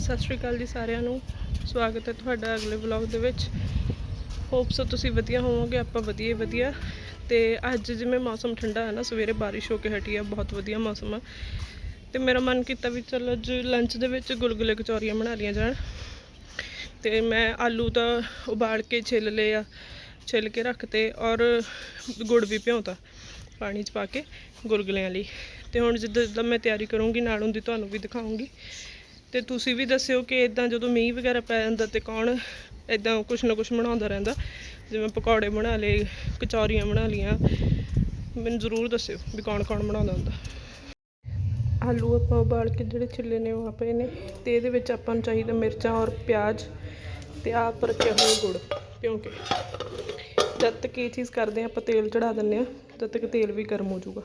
ਸਤਿ ਸ਼੍ਰੀ ਅਕਾਲ ਜੀ ਸਾਰਿਆਂ ਨੂੰ। ਸਵਾਗਤ ਹੈ ਤੁਹਾਡਾ ਅਗਲੇ ਵਲੌਗ ਦੇ ਵਿੱਚ। ਹੋਪ ਸੋ ਤੁਸੀਂ ਵਧੀਆ ਹੋਵੋਗੇ, ਆਪਾਂ ਵਧੀਆ ਵਧੀਆ। ਤੇ ਅੱਜ ਜਿਵੇਂ ਮੌਸਮ ਠੰਡਾ ਹੈ ਨਾ, ਸਵੇਰੇ ਬਾਰਿਸ਼ ਹੋ ਕੇ ਹਟੀ ਆ, ਬਹੁਤ ਵਧੀਆ ਮੌਸਮ ਆ। ਤੇ ਮੇਰਾ ਮਨ ਕੀਤਾ ਵੀ ਚਲੋ ਅੱਜ ਲੰਚ ਦੇ ਵਿੱਚ ਗੁਲਗੁਲੇ ਕਚੌਰੀਆਂ ਬਣਾ ਲਈਆਂ ਜਾਣ। ਤੇ ਮੈਂ ਆਲੂ ਤਾਂ ਉਬਾਲ ਕੇ ਛਿੱਲ ਲਏ ਆ, ਛਿੱਲ ਕੇ ਰੱਖਤੇ ਔਰ ਗੁੜ ਵੀ ਭਿਉਂਤਾ ਪਾਣੀ 'ਚ ਪਾ ਕੇ ਗੁਲਗੁਲਿਆਂ ਲਈ। ਤੇ ਹੁਣ ਜਿੱਦਾਂ ਜਿੱਦਾਂ ਮੈਂ ਤਿਆਰੀ ਕਰੂੰਗੀ, ਨਾਲ ਹੁੰਦੀ ਤੁਹਾਨੂੰ ਵੀ ਦਿਖਾਉਂਗੀ। ਤੇ ਤੁਸੀਂ ਵੀ ਦੱਸਿਓ ਕਿ ਇਦਾਂ ਜਦੋਂ ਮੀਂਹ ਵਗੈਰਾ ਪੈ ਜਾਂਦਾ ਤੇ ਕੌਣ ਇਦਾਂ ਕੁਛ ਨਾ ਕੁਛ ਬਣਾਉਂਦਾ ਰਹਿੰਦਾ? ਜਿਵੇਂ ਪਕੌੜੇ ਬਣਾ ਲਏ, ਕਚੌਰੀਆਂ ਬਣਾ ਲੀਆਂ ਮੈਨੂੰ ਜ਼ਰੂਰ ਦੱਸਿਓ ਵੀ ਕੌਣ ਕੌਣ ਬਣਾਉਂਦਾ ਹੁੰਦਾ। ਆਲੂ ਆਪਾਂ ਉਬਾਲ ਕੇ ਜਿਹੜੇ ਛਿੱਲੇ ਨੇ ਉਹ ਪਏ ਨੇ ਤੇ ਇਹਦੇ ਵਿੱਚ ਆਪਾਂ ਨੂੰ ਚਾਹੀਦਾ ਮਿਰਚਾਂ ਔਰ ਪਿਆਜ਼ ਤੇ ਆਪ ਰੱਖਿਆ ਹੋਇਆ ਗੁੜ ਕਿਉਂਕਿ ਜਦ ਤੱਕ ਇਹ ਚੀਜ਼ ਕਰਦੇ ਆ ਆਪਾਂ ਤੇਲ ਚੜਾ ਦਿੰਨੇ ਆ ਤਦ ਤੱਕ ਤੇਲ ਵੀ ਗਰਮ ਹੋ ਜਾਊਗਾ।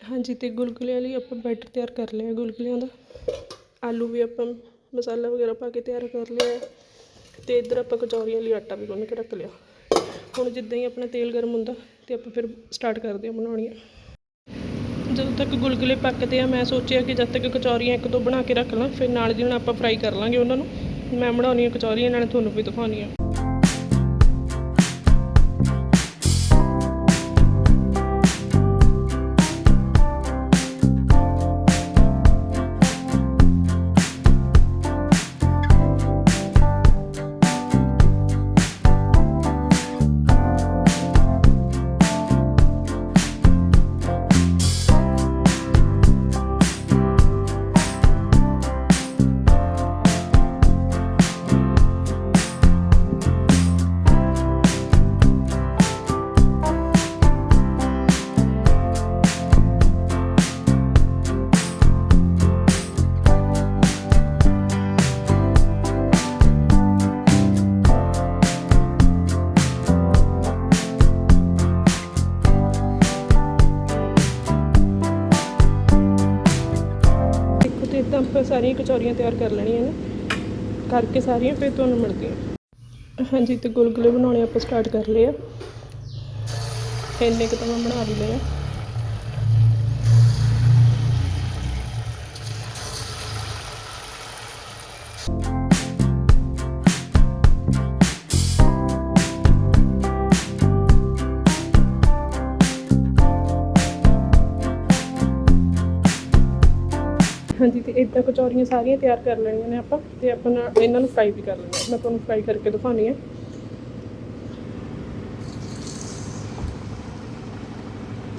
ਹਾਂਜੀ, ਤੇ ਗੁਲਗੁਲਿਆਂ ਲਈ ਆਪਾਂ ਬੈਟਰ ਤਿਆਰ ਕਰ ਲਿਆ ਗੁਲਗੁਲਿਆਂ ਦਾ। ਆਲੂ ਵੀ ਆਪਾਂ ਮਸਾਲਾ ਵਗੈਰਾ ਪਾ ਕੇ ਤਿਆਰ ਕਰ ਲਿਆ ਹੈ। ਤੇ ਇੱਧਰ ਆਪਾਂ ਕਚੌਰੀਆਂ ਲਈ ਆਟਾ ਵੀ ਗੁੰਨ ਕੇ ਰੱਖ ਲਿਆ। ਹੁਣ ਜਿੱਦਾਂ ਹੀ ਆਪਣਾ ਤੇਲ ਗਰਮ ਹੁੰਦਾ ਤੇ ਆਪਾਂ ਫਿਰ ਸਟਾਰਟ ਕਰਦੇ ਹਾਂ ਬਣਾਉਣੀਆਂ। ਜਦੋਂ ਤੱਕ ਗੁਲਗੁਲੇ ਪੱਕਦੇ ਆ, ਮੈਂ ਸੋਚਿਆ ਕਿ ਜਦ ਤੱਕ ਕਚੌਰੀਆਂ ਇੱਕ ਦੋ ਬਣਾ ਕੇ ਰੱਖ ਲਾਂ, ਫਿਰ ਨਾਲ ਦੀ ਨਾਲ ਆਪਾਂ ਫਰਾਈ ਕਰ ਲਾਂਗੇ ਉਹਨਾਂ ਨੂੰ। ਮੈਂ ਬਣਾਉਣੀਆਂ ਕਚੌਰੀਆਂ, ਨਾਲੇ ਤੁਹਾਨੂੰ ਵੀ ਦਿਖਾਉਣੀ ਆ ਸਾਰੀਆਂ ਕਚੌਰੀਆਂ ਤਿਆਰ ਕਰ ਲੈਣੀਆਂ ਨੇ। ਕਰਕੇ ਸਾਰੀਆਂ ਫਿਰ ਤੁਹਾਨੂੰ ਮਿਲਦੀ ਹਾਂ। ਹਾਂਜੀ, ਤੇ ਗੁਲਗੁਲੇ ਬਣਾਉਣੇ ਆਪਾਂ ਸਟਾਰਟ ਕਰ ਲਏ ਆ। ਇੰਨੇ ਕੁ ਤਾਂ ਮੈਂ ਬਣਾ ਵੀ ਲਏ ਆ। ਹਾਂਜੀ, ਤੇ ਇਦਾਂ ਕਚੌਰੀਆਂ ਸਾਰੀਆਂ ਤਿਆਰ ਕਰ ਲੈਣੀਆਂ ਨੇ ਆਪਾਂ, ਤੇ ਆਪਾਂ ਇਹਨਾਂ ਨੂੰ ਫਰਾਈ ਵੀ ਕਰ ਲੈਣਾ ਮੈਂ ਤੁਹਾਨੂੰ ਫਰਾਈ ਕਰਕੇ ਦਿਖਾਉਣੀ ਹੈ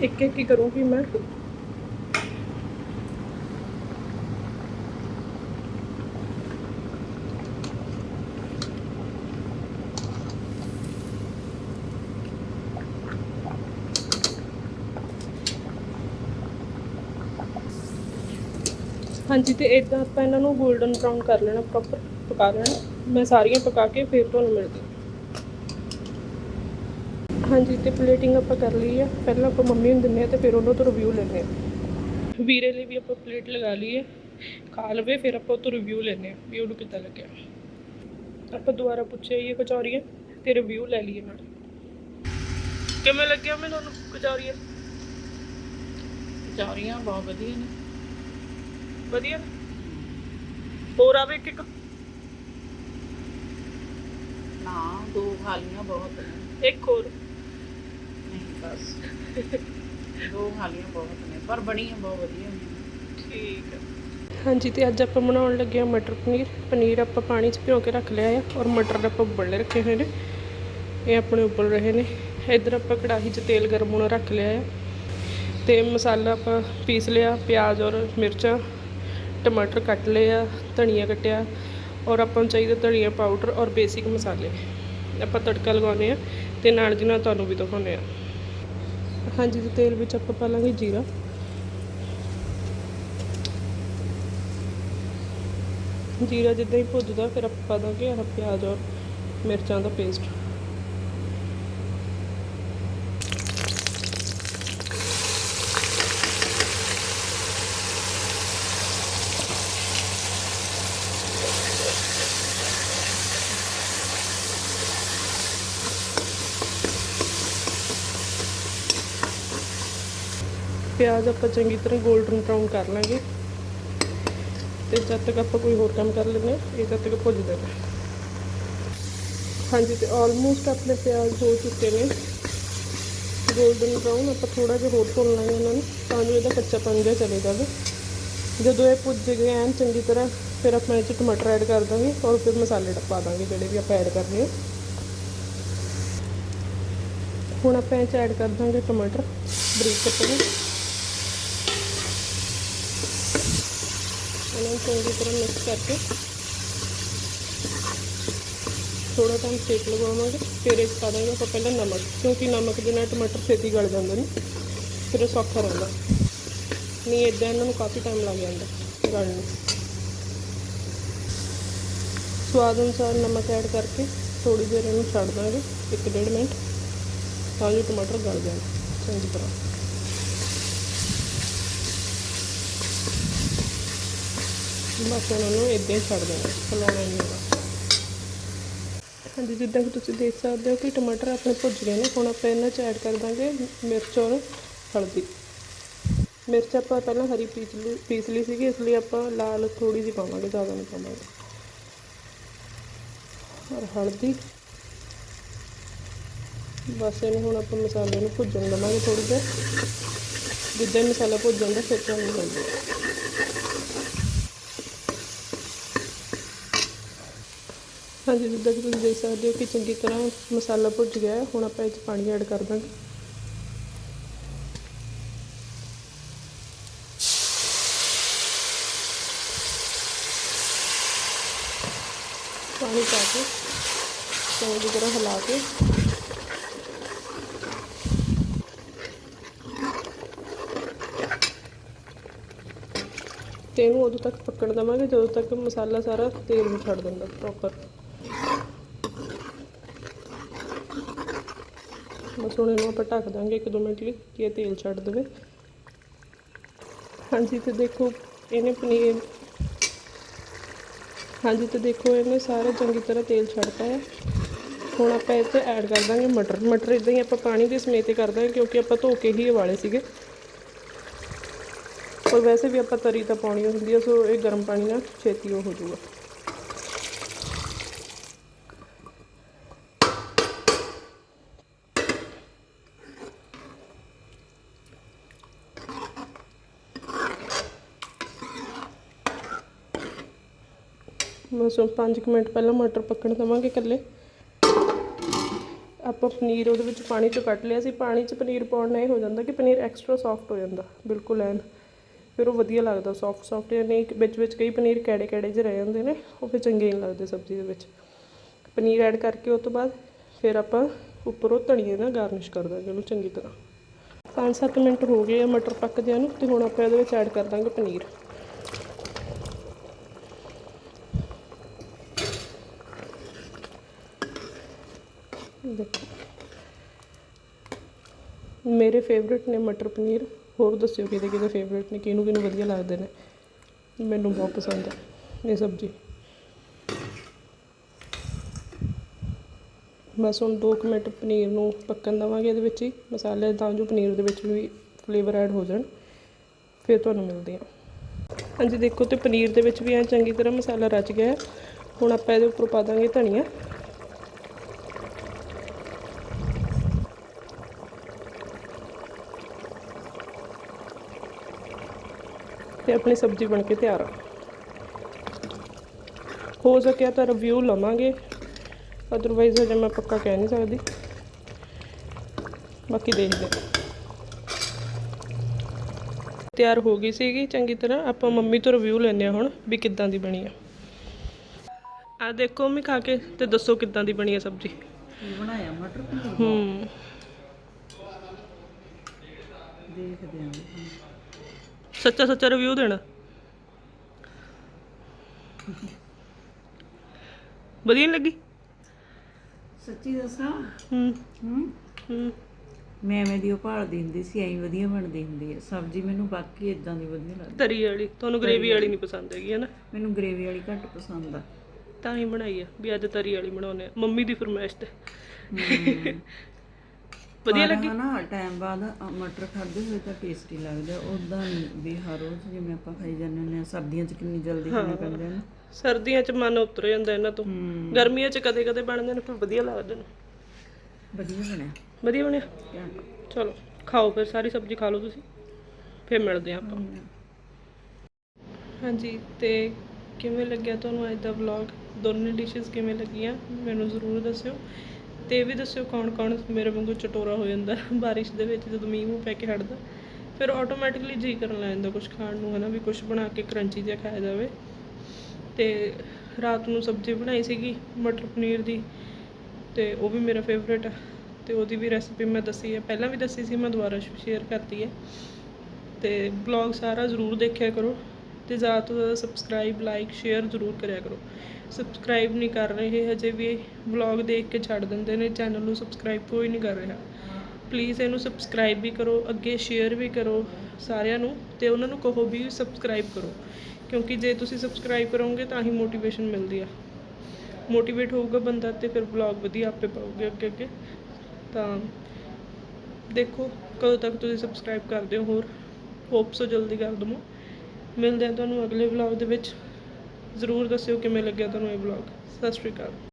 ਇੱਕ ਇੱਕ ਹੀ ਕਰੂੰਗੀ ਮੈਂ। ਹਾਂਜੀ, ਤੇ ਇਦਾਂ ਆਪਾਂ ਇਹਨਾਂ ਨੂੰ 골ਡਨ ਬ੍ਰਾਊਨ ਕਰ ਲੈਣਾ ਪ੍ਰੋਪਰ ਪਕਾ ਲੈਣਾ। ਮੈਂ ਸਾਰੀਆਂ ਪਕਾ ਕੇ ਫਿਰ ਤੁਹਾਨੂੰ ਮਿਲਦੀ ਹਾਂਜੀ, ਤੇ ਪਲੇਟਿੰਗ ਆਪਾਂ ਕਰ ਲਈ ਆ। ਪਹਿਲਾਂ ਆਪਾਂ ਮੰਮੀ ਨੂੰ ਦਿੰਨੇ ਆ ਤੇ ਫਿਰ ਉਹਨਾਂ ਤੋਂ ਰਿਵਿਊ ਲੈਂਦੇ ਆ ਵੀਰੇ ਲਈ ਵੀ ਆਪਾਂ ਪਲੇਟ ਲਗਾ ਲਈ ਹੈ ਖਾ ਲਵੇ, ਫਿਰ ਆਪਾਂ ਉਹ ਤੋਂ ਰਿਵਿਊ ਲੈਂਦੇ ਆ ਵੀ ਉਹਨੂੰ ਕਿੱਦਾਂ ਲੱਗਿਆ। ਆਪਾਂ ਦੁਬਾਰਾ ਪੁੱਛਿਆ ਇਹ ਕਚੌਰੀਆਂ ਤੇ ਰਿਵਿਊ ਲੈ ਲਈਏ ਨਾਲ। ਕਿਵੇਂ ਲੱਗਿਆ ਮੈਂ ਤੁਹਾਨੂੰ ਕਚੌਰੀਆਂ ਕਚੌਰੀਆਂ ਬਹੁਤ ਵਧੀਆ ਨੇ। ਵਧੀਆ। ਨੇ? ਹੋਰ ਆਵੇ ਇੱਕ ਇੱਕ ਨਾ ਦੋ ਖਾਲੀਆਂ ਬਹੁਤ। ਨੇ ਇੱਕ ਹੋਰ। ਨਹੀਂ ਬਸ। ਦੋ ਖਾਲੀਆਂ ਬਹੁਤ ਨੇ ਪਰ ਬਣੀਆਂ ਬਹੁਤ ਵਧੀਆ ਨੇ। ਠੀਕ ਹੈ ਹਾਂਜੀ ਤੇ ਅੱਜ ਆਪਾਂ ਬਣਾਉਣ ਲੱਗੇ ਆ ਮਟਰ ਪਨੀਰ। ਪਨੀਰ ਆਪਾਂ ਪਾਣੀ 'ਚ ਭਿਓ ਕੇ ਰੱਖ ਲਿਆ ਆ ਔਰ ਮਟਰ ਆਪਾਂ ਉਬਲਣੇ ਰੱਖੇ ਹੋਏ ਨੇ। ਇਹ ਆਪਣੇ ਉਬਲ ਰਹੇ ਨੇ। ਇੱਧਰ ਆਪਾਂ ਕੜਾਹੀ 'ਚ ਤੇਲ ਗਰਮ ਹੋਣਾ ਰੱਖ ਲਿਆ ਆ। ਤੇ ਮਸਾਲਾ ਆਪਾਂ ਪੀਸ ਲਿਆ ਪਿਆਜ਼ ਔਰ ਮਿਰਚਾਂ। ਟਮਾਟਰ ਕੱਟ ਲਏ ਆ, ਧਨੀਆ ਕੱਟਿਆ ਔਰ ਆਪਾਂ ਨੂੰ ਚਾਹੀਦਾ ਧਨੀਆ ਪਾਊਡਰ ਔਰ ਬੇਸਿਕ ਮਸਾਲੇ। ਆਪਾਂ ਤੜਕਾ ਲਗਾਉਂਦੇ ਆ ਤੇ ਨਾਲ ਦੀ ਨਾਲ ਤੁਹਾਨੂੰ ਵੀ ਦਿਖਾਉਂਦੇ ਆ ਹਾਂਜੀ, ਤੇ ਤੇਲ ਵਿੱਚ ਆਪਾਂ ਪਾ ਲਾਂਗੇ ਜੀਰਾ। ਜੀਰਾ ਜਿੱਦਾਂ ਹੀ ਭੁੱਜਦਾ, ਫਿਰ ਆਪਾਂ ਪਾ ਦਾਂਗੇ ਆਹ ਪਿਆਜ਼ ਔਰ ਮਿਰਚਾਂ ਦਾ ਪੇਸਟ ਪਿਆਜ਼ ਆਪਾਂ ਚੰਗੀ ਤਰ੍ਹਾਂ 골ਡਨ ਬਰਾਊਨ ਕਰ ਲਾਂਗੇ ਤੇ ਜਦ ਤੱਕ ਆਪਾਂ ਕੋਈ ਹੋਰ ਕੰਮ ਕਰ ਲੈਂਦੇ ਹਾਂ ਇਹ ਜਦ ਤੱਕ ਭੁੱਜ ਜਾਣਾ ਹਾਂਜੀ ਤੇ ਆਲਮੋਸਟ ਆਪਣੇ ਪਿਆਜ਼ ਹੋ ਚੁੱਕੇ ਨੇ 골ਡਨ ਬ੍ਰਾਊਨ ਆਪਾਂ ਥੋੜਾ ਜਿਹਾ ਹੋਰ ਭੁੰਨ ਲਾਂਗੇ ਇਹਨਾਂ ਨੂੰ ਤਾਂ ਜੋ ਇਹਦਾ ਕੱਚਾਪਨ ਜਿਹਾ ਚਲੇ ਜਾਵੇ ਜਦੋਂ ਇਹ ਭੁੱਜ ਗਏ ਐਨ ਚੰਗੀ ਤਰ੍ਹਾਂ ਫਿਰ ਆਪਾਂ ਇਹ 'ਚ ਟਮਾਟਰ ਐਡ ਕਰ ਦਾਂਗੇ ਔਰ ਫਿਰ ਮਸਾਲੇ ਪਾ ਦਾਂਗੇ ਜਿਹੜੇ ਵੀ ਆਪਾਂ ਐਡ ਕਰਨੇ ਆ ਹੁਣ ਆਪਾਂ ਇਹ 'ਚ ਐਡ ਕਰ ਦਾਂਗੇ ਟਮਾਟਰ ਬਰੀਕ ਕੱਟੇ ਹੋਏ। ਇਹਨਾਂ ਨੂੰ ਚੰਗੀ ਤਰ੍ਹਾਂ ਮਿਕਸ ਕਰਕੇ ਥੋੜਾ ਟਾਈਮ ਸੇਕ ਲਗਾਵਾਂਗੇ, ਫਿਰ ਇਹ ਪਾ ਦਾਂਗੇ ਆਪਾਂ ਪਹਿਲਾਂ ਨਮਕ, ਕਿਉਂਕਿ ਨਮਕ ਦੇ ਨਾਲ ਟਮਾਟਰ ਛੇਤੀ ਗਲ ਜਾਂਦੇ ਨੇ, ਫਿਰ ਇਹ ਸੌਖਾ ਰਹਿੰਦਾ ਨਹੀਂ ਇਦਾਂ ਇਹਨਾਂ ਨੂੰ ਕਾਫੀ ਟਾਈਮ ਲੱਗ ਜਾਂਦਾ ਗਲਣ ਨੂੰ ਸਵਾਦ ਅਨੁਸਾਰ ਨਮਕ ਐਡ ਕਰਕੇ ਥੋੜੀ ਦੇਰ ਇਹਨੂੰ ਛੱਡ ਦਾਂਗੇ 1.5 ਮਿੰਟ, ਤਾਂ ਜੋ ਟਮਾਟਰ ਗਲ ਜਾਣ, ਚੰਗੀ ਤਰ੍ਹਾਂ ਬਸ ਉਹਨਾਂ ਨੂੰ ਇਦਾਂ ਹੀ ਛੱਡ ਦੇਣਾ ਫਲਾਉਣਾ ਨਹੀਂ ਹੈਗਾ। ਹਾਂਜੀ, ਜਿੱਦਾਂ ਕਿ ਤੁਸੀਂ ਦੇਖ ਸਕਦੇ ਹੋ ਕਿ ਟਮਾਟਰ ਆਪਣੇ ਭੁੱਜ ਗਏ ਨੇ। ਹੁਣ ਆਪਾਂ ਇਹਨਾਂ 'ਚ ਐਡ ਕਰ ਦਾਂਗੇ ਮਿਰਚ ਔਰ ਹਲਦੀ। ਮਿਰਚ ਆਪਾਂ ਪਹਿਲਾਂ ਹਰੀ ਪੀਸ ਲਈ ਪੀਸ ਲਈ ਸੀਗੀ, ਇਸ ਲਈ ਆਪਾਂ ਲਾਲ ਥੋੜੀ ਜਿਹੀ ਪਾਵਾਂਗੇ, ਜ਼ਿਆਦਾ ਨਹੀਂ ਪਾਵਾਂਗੇ। ਔਰ ਹਲਦੀ। ਬਸ ਇਹਨੂੰ ਹੁਣ ਆਪਾਂ ਮਸਾਲੇ ਨੂੰ ਭੁੱਜਣ ਦੇਵਾਂਗੇ ਥੋੜੀ ਦੇਰ। ਜਿੱਦਾਂ ਹੀ ਮਸਾਲਾ ਭੁੱਜ ਜਾਂਦਾ, ਫਿਰ ਤੁਹਾਨੂੰ ਮਿਲਦਾ ਹਾਂਜੀ, ਜਿੱਦਾਂ ਕਿ ਤੁਸੀਂ ਦੇਖ ਸਕਦੇ ਹੋ ਕਿ ਚੰਗੀ ਤਰ੍ਹਾਂ ਮਸਾਲਾ ਭੁੱਜ ਗਿਆ ਹੈ। ਹੁਣ ਆਪਾਂ ਇਹ 'ਚ ਪਾਣੀ ਐਡ ਕਰ ਦਾਂਗੇ। ਪਾਣੀ ਪਾ ਕੇ ਚੰਗੀ ਤਰ੍ਹਾਂ ਹਿਲਾ ਕੇ ਤੇ ਇਹਨੂੰ ਉਦੋਂ ਤੱਕ ਪੱਕਣ ਦੇਵਾਂਗੇ, ਜਦੋਂ ਤੱਕ ਮਸਾਲਾ ਸਾਰਾ ਤੇਲ ਨੂੰ ਛੱਡ ਦਿੰਦਾ ਪ੍ਰੋਪਰ ਬਸ ਹੁਣ ਇਹਨੂੰ ਆਪਾਂ ਢੱਕ ਦਾਂਗੇ ਇੱਕ ਦੋ ਮਿੰਟ ਲਈ ਕਿ ਇਹ ਤੇਲ ਛੱਡ ਦੇਵੇ। ਹਾਂਜੀ ਤੇ ਦੇਖੋ, ਇਹਨੇ ਪਨੀਰ ਹਾਂਜੀ ਤੇ ਦੇਖੋ, ਇਹਨੇ ਸਾਰੇ ਚੰਗੀ ਤਰ੍ਹਾਂ ਤੇਲ ਛੱਡਤਾ ਹੈ। ਹੁਣ ਆਪਾਂ ਇਹ 'ਤੇ ਐਡ ਕਰ ਦਾਂਗੇ ਮਟਰ। ਮਟਰ ਇਦਾਂ ਹੀ ਆਪਾਂ ਪਾਣੀ ਦੇ ਸਮੇਤ ਹੀ ਕਰ ਦਾਂਗੇ ਕਿਉਂਕਿ ਆਪਾਂ ਧੋ ਕੇ ਹੀ ਉਬਾਲੇ ਸੀਗੇ। ਔਰ ਵੈਸੇ ਵੀ ਆਪਾਂ ਤਰੀ ਤਾਂ ਪਾਉਣੀ ਹੁੰਦੀ ਹੈ, ਸੋ ਇਹ ਗਰਮ ਪਾਣੀ ਨਾਲ ਛੇਤੀ ਉਹ ਹੋ ਜਾਊਗਾ। ਬਸ ਹੁਣ 5 ਮਿੰਟ ਪਹਿਲਾਂ ਮਟਰ ਪੱਕਣ ਦੇਵਾਂਗੇ ਇਕੱਲੇ। ਆਪਾਂ ਪਨੀਰ ਉਹਦੇ ਵਿੱਚ ਪਾਣੀ ਚੋਂ ਕੱਢ ਲਿਆ ਸੀ। ਪਾਣੀ 'ਚ ਪਨੀਰ ਪਾਉਣ ਨਾਲ ਇਹ ਹੋ ਜਾਂਦਾ ਕਿ ਪਨੀਰ ਐਕਸਟਰਾ ਸੌਫਟ ਹੋ ਜਾਂਦਾ, ਬਿਲਕੁਲ ਐਨ। ਫਿਰ ਉਹ ਵਧੀਆ ਲੱਗਦਾ ਸੌਫਟ ਸੌਫਟ ਜਾਂ ਨਹੀਂ, ਵਿੱਚ ਵਿੱਚ ਕਈ ਪਨੀਰ ਕੈੜੇ ਕੈੜੇ ਜਿਹੇ ਰਹਿ ਜਾਂਦੇ ਨੇ, ਉਹ ਫਿਰ ਚੰਗੇ ਨਹੀਂ ਲੱਗਦੇ ਸਬਜ਼ੀ ਦੇ ਵਿੱਚ। ਪਨੀਰ ਐਡ ਕਰਕੇ ਉਸ ਤੋਂ ਬਾਅਦ ਫਿਰ ਆਪਾਂ ਉੱਪਰੋਂ ਧਨੀਏ ਨਾਲ ਗਾਰਨਿਸ਼ ਕਰ ਦਾਂਗੇ ਉਹਨੂੰ ਚੰਗੀ ਤਰ੍ਹਾਂ। 5-7 ਮਿੰਟ ਹੋ ਗਏ ਆ ਮਟਰ ਪੱਕਦਿਆਂ ਨੂੰ ਤੇ ਹੁਣ ਆਪਾਂ ਇਹਦੇ ਵਿੱਚ ਐਡ ਕਰ ਦਾਂਗੇ ਪਨੀਰ। ਦੇਖੋ। ਮੇਰੇ ਫੇਵਰਿਟ ਨੇ ਮਟਰ ਪਨੀਰ। ਹੋਰ ਦੱਸਿਓ ਕਿਹਦੇ ਕਿਹਦੇ ਫੇਵਰਿਟ ਨੇ, ਕਿਹਨੂੰ ਕਿਹਨੂੰ ਵਧੀਆ ਲੱਗਦੇ ਨੇ। ਮੈਨੂੰ ਬਹੁਤ ਪਸੰਦ ਹੈ ਇਹ ਸਬਜ਼ੀ। ਬਸ ਹੁਣ 2 ਮਿੰਟ ਪਨੀਰ ਨੂੰ ਪੱਕਣ ਦੇਵਾਂਗੇ ਇਹਦੇ ਵਿੱਚ ਹੀ। ਮਸਾਲੇ ਤਾਂ ਜੋ ਪਨੀਰ ਦੇ ਵਿੱਚ ਵੀ ਫਲੇਵਰ ਐਡ ਹੋ ਜਾਣ। ਫਿਰ ਤੁਹਾਨੂੰ ਮਿਲਦੇ ਹਾਂ। ਹਾਂਜੀ ਦੇਖੋ ਤੇ ਪਨੀਰ ਦੇ ਵਿੱਚ ਵੀ ਐ ਚੰਗੀ ਤਰ੍ਹਾਂ ਮਸਾਲਾ ਰਚ ਗਿਆ। ਹੁਣ ਆਪਾਂ ਇਹਦੇ ਉੱਪਰ ਪਾ ਦਾਂਗੇ ਧਨੀਆ। ਤੇ ਆਪਣੀ ਸਬਜ਼ੀ ਬਣ ਕੇ ਤਿਆਰ ਆ। ਹੋ ਸਕਿਆ ਤਾਂ ਰਿਵਿਊ ਲਵਾਂਗੇ। ਅਦਰਵਾਈਜ਼ ਅਜੇ ਮੈਂ ਪੱਕਾ ਕਹਿ ਨਹੀਂ ਸਕਦੀ। ਬਾਕੀ ਦੇਖਦੇ। ਤਿਆਰ ਹੋ ਗਈ ਸੀਗੀ ਚੰਗੀ ਤਰ੍ਹਾਂ। ਆਪਾਂ ਮੰਮੀ ਤੋਂ ਰਿਵਿਊ ਲੈਂਦੇ ਹਾਂ ਹੁਣ ਵੀ ਕਿੱਦਾਂ ਦੀ ਬਣੀ ਆ। ਆ ਦੇਖੋ ਮੰਮੀ ਖਾ ਕੇ ਤੇ ਦੱਸੋ ਕਿੱਦਾਂ ਦੀ ਬਣੀ ਆ ਸਬਜ਼ੀ। ਕੀ ਬਣਾਇਆ ਮਟਰ ਹੂੰ। ਦੇਖਦੇ ਆਂ ਸੱਚਾ ਸੱਚਾ ਰਿਵਿਊ ਦੇਣਾ। ਵਧੀਆ ਨੀ ਲੱਗੀ? ਸੱਚੀ ਦੱਸਾਂ? ਹੂੰ। ਹੂੰ। ਹੂੰ। ਮੈਂ ਐਵੇਂ ਦੀ ਉਹ ਭਾਲਦੀ ਹੁੰਦੀ ਸੀ ਐਂ ਵਧੀਆ ਬਣਦੀ ਹੁੰਦੀ ਹੈ ਸਬਜ਼ੀ ਮੈਨੂੰ ਬਾਕੀ ਇਦਾਂ ਦੀ ਵਧੀਆ ਲੱਗਦੀ। ਤਰੀ ਵਾਲੀ ਤੁਹਾਨੂੰ ਗ੍ਰੇਵੀ ਵਾਲੀ ਨਹੀਂ ਪਸੰਦ ਹੈਗੀ ਹੈ ਨਾ ਮੈਨੂੰ ਗ੍ਰੇਵੀ ਵਾਲੀ ਘੱਟ ਪਸੰਦ ਆ। ਤਾਂ ਹੀ ਬਣਾਈ ਆ ਵੀ ਅੱਜ ਤਰੀ ਵਾਲੀ ਬਣਾਉਨੇ ਆ। ਮੰਮੀ ਦੀ ਫਰਮਾਇਸ਼ ਤੇ। ਵਧੀਆ ਲੱਗੀ? ਹਨਾ ਟਾਈਮ ਬਾਅਦ ਅ, ਮਟਰ ਖਾਦੇ ਹੋਏ ਤਾਂ ਟੇਸਟੀ ਲੱਗਦਾ ਉਦਾਂ ਨਹੀਂ ਵੀ ਹਰ ਰੋਜ਼ ਜਿਵੇਂ ਆਪਾਂ ਖਾਈ ਜਾਂਦੇ ਹੁੰਦੇ ਆ ਸਰਦੀਆਂ 'ਚ ਕਿੰਨੀ ਜਲਦੀ ਖਾਣੇ ਪੈਂਦੇ ਨੇ। ਸਰਦੀਆਂ 'ਚ ਮਨ ਉਤਰ ਜਾਂਦਾ ਇਹਨਾਂ ਤੋਂ। ਹੂੰ। ਗਰਮੀਆਂ 'ਚ ਕਦੇ ਕਦੇ ਬਣਦੇ ਨੇ ਫਿਰ ਵਧੀਆ ਲੱਗਦੇ ਨੇ। ਵਧੀਆ ਬਣਿਆ। ਵਧੀਆ ਬਣਿਆ? ਚਲੋ ਖਾਓ ਫਿਰ ਸਾਰੀ ਸਬਜ਼ੀ ਖਾ ਲਓ ਤੁਸੀਂ। ਫਿਰ ਮਿਲਦੇ ਹਾਂ ਆਪਾਂ। ਹਾਂਜੀ ਤੇ ਕਿਵੇਂ ਲੱਗਿਆ ਤੁਹਾਨੂੰ ਅੱਜ ਦਾ ਵਲੌਗ ਦੋਨੇ ਡਿਸ਼ਸ ਕਿਵੇਂ ਲੱਗੀਆਂ? ਮੈਨੂੰ ਜ਼ਰੂਰ ਦੱਸਿਓ। ਤੇ ਇਹ ਵੀ ਦੱਸਿਓ ਕੌਣ ਕੌਣ ਮੇਰੇ ਵਾਂਗੂ ਚਟੋਰਾ ਹੋ ਜਾਂਦਾ ਬਾਰਿਸ਼ ਦੇ ਵਿੱਚ ਜਦੋਂ ਮੀਂਹ ਮੂੰਹ ਪੈ ਕੇ ਹਟਦਾ। ਫਿਰ ਆਟੋਮੈਟਿਕਲੀ ਜੀ ਕਰਨ ਲੱਗ ਜਾਂਦਾ ਕੁਝ ਖਾਣ ਨੂੰ, ਹਨਾ, ਵੀ ਕੁਝ ਬਣਾ ਕੇ ਕਰੰਚੀ ਜਿਹਾ ਖਾਇਆ ਜਾਵੇ। ਤੇ ਰਾਤ ਨੂੰ ਸਬਜ਼ੀ ਬਣਾਈ ਸੀਗੀ, ਮਟਰ ਪਨੀਰ ਦੀ, ਤੇ ਉਹ ਵੀ ਮੇਰਾ ਫੇਵਰੇਟ ਆ। ਤੇ ਉਹਦੀ ਵੀ ਰੈਸਪੀ ਮੈਂ ਦੱਸੀ ਹੈ। ਪਹਿਲਾਂ ਵੀ ਦੱਸੀ ਸੀ, ਮੈਂ ਦੁਬਾਰਾ ਸ਼ੇਅਰ ਕਰਤੀ ਹੈ। ਤੇ ਬਲੌਗ ਸਾਰਾ ਜ਼ਰੂਰ ਦੇਖਿਆ ਕਰੋ। ਤੇ ਜ਼ਿਆਦਾ ਤੋਂ ਜ਼ਿਆਦਾ ਸਬਸਕ੍ਰਾਈਬ ਲਾਈਕ ਸ਼ੇਅਰ ਜ਼ਰੂਰ ਕਰਿਆ ਕਰੋ। ਸਬਸਕ੍ਰਾਈਬ ਨਹੀਂ ਕਰ ਰਹੇ, ਹਜੇ ਵੀ ਬਲੌਗ ਦੇਖ ਕੇ ਛੱਡ ਦਿੰਦੇ ਨੇ ਚੈਨਲ ਨੂੰ ਸਬਸਕ੍ਰਾਈਬ ਕੋਈ ਨਹੀਂ ਕਰ ਰਿਹਾ। ਪਲੀਜ਼ ਇਹਨੂੰ ਸਬਸਕ੍ਰਾਈਬ ਵੀ ਕਰੋ, ਅੱਗੇ ਸ਼ੇਅਰ ਵੀ ਕਰੋ ਸਾਰਿਆਂ ਨੂੰ, ਤੇ ਉਹਨਾਂ ਨੂੰ ਕਹੋ ਵੀ ਸਬਸਕ੍ਰਾਈਬ ਕਰੋ। ਕਿਉਂਕਿ ਜੇ ਤੁਸੀਂ ਸਬਸਕ੍ਰਾਈਬ ਕਰੋਗੇ ਤਾਂ ਹੀ ਮੋਟੀਵੇਸ਼ਨ ਮਿਲਦੀ ਆ। ਮੋਟੀਵੇਟ ਹੋਊਗਾ ਬੰਦਾ ਤੇ ਫਿਰ ਬਲੌਗ ਵਧੀਆ ਆਪੇ ਪਾਉਗੇ ਅੱਗੇ ਅੱਗੇ। ਤਾਂ ਦੇਖੋ, ਕਦੋਂ ਤੱਕ ਤੁਸੀਂ ਸਬਸਕ੍ਰਾਈਬ ਕਰਦੇ ਹੋ ਹੋਰ? ਹੋਪਸ ਸੋ ਜਲਦੀ ਕਰ ਦਮੋ। ਮਿਲਦੇ ਹਾਂ ਤੁਹਾਨੂੰ ਅਗਲੇ ਵਲੌਗ ਦੇ ਵਿੱਚ। ਜ਼ਰੂਰ ਦੱਸਿਓ ਕਿਵੇਂ ਲੱਗਿਆ ਤੁਹਾਨੂੰ ਇਹ ਵਲੌਗ ਸਤਿ ਸ਼੍ਰੀ ਅਕਾਲ।